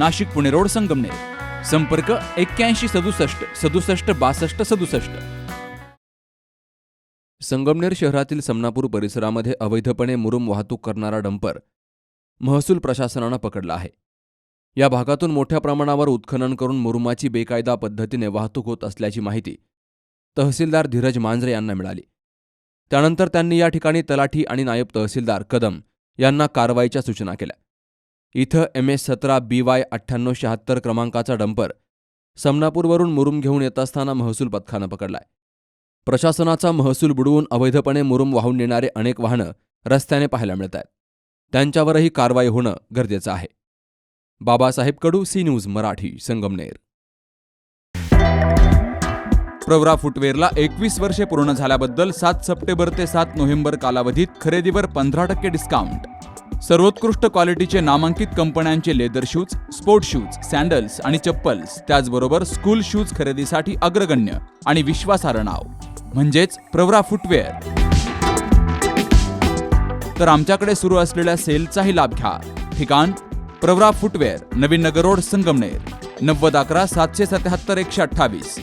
Nashik Pune road Sangamner. संपर्क एक्क्याऐंशी सदुसष्ट सदुसष्ट बासष्ट सदुसष्ट. संगमनेर शहरातील समनापूर परिसरामध्ये अवैधपणे मुरुम वाहतूक करणारा डंपर महसूल प्रशासनानं पकडला आहे. या भागातून मोठ्या प्रमाणावर उत्खनन करून मुरुमाची बेकायदा पद्धतीने वाहतूक होत असल्याची माहिती तहसीलदार धीरज मांजरे यांना मिळाली. त्यानंतर त्यांनी या ठिकाणी तलाठी आणि नायब तहसीलदार कदम यांना कारवाईच्या सूचना केल्या. इथं एम एस सतरा बी वाय अठ्ठ्याण्णव शहात्तर क्रमांकाचा डंपर समनापूरवरून मुरुम घेऊन येत असताना महसूल पथकानं पकडलाय. प्रशासनाचा महसूल बुडवून अवैधपणे मुरुम वाहून नेणारे अनेक वाहनं रस्त्याने पाहायला मिळत आहेत त्यांच्यावरही कारवाई होणं गरजेचं आहे. Babasaheb Kadu C News Marathi Sangamner. Pravara फुटवेअरला एकवीस वर्षे पूर्ण झाल्याबद्दल सात सप्टेंबर ते सात नोव्हेंबर कालावधीत खरेदीवर पंधरा टक्के डिस्काउंट. सर्वोत्कृष्ट क्वालिटीचे नामांकित कंपन्यांचे leather shoes sport shoes sandals आणि चप्पल्स त्याचबरोबर स्कूल शूज खरेदीसाठी अग्रगण्य आणि विश्वासार्ह नाव म्हणजेच प्रवरा फुटवेअर. तर आमच्याकडे सुरू असलेल्या सेलचाही लाभ घ्या. ठिकाण प्रवरा फुटवेअर नवीन नगर रोड संगमनेर. नव्वद अकरा सातशे सत्याहत्तर एकशे अठ्ठावीस.